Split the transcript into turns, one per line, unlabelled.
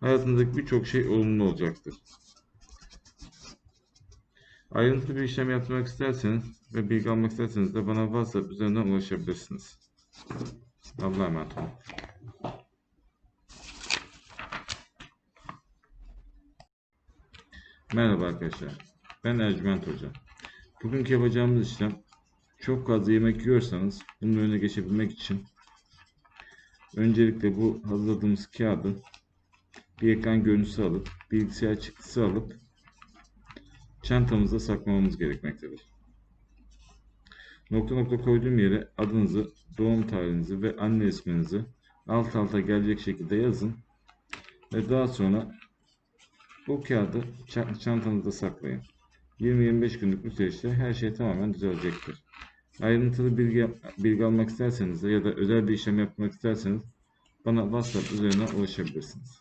hayatınızdaki birçok şey olumlu olacaktır. Ayrıntılı bir işlem yapmak isterseniz ve bilgi almak isterseniz de bana WhatsApp üzerinden ulaşabilirsiniz. Allah'a emanet olun. Merhaba arkadaşlar. Ben Ercüment Hoca. Bugünkü yapacağımız işlem çok fazla yemek yiyorsanız bunun önüne geçebilmek için öncelikle bu hazırladığımız kağıdı bir ekran görüntüsü alıp bilgisayar çıktısı alıp çantamızda saklamamız gerekmektedir. Nokta nokta koyduğum yere adınızı, doğum tarihinizi ve anne isminizi alt alta gelecek şekilde yazın ve daha sonra bu kağıdı ça- çantanızda saklayın. 20-25 günlük bir süreçte her şey tamamen düzelecektir. Ayrıntılı bilgi, bilgi almak isterseniz ya da özel bir işlem yapmak isterseniz bana WhatsApp üzerinden ulaşabilirsiniz.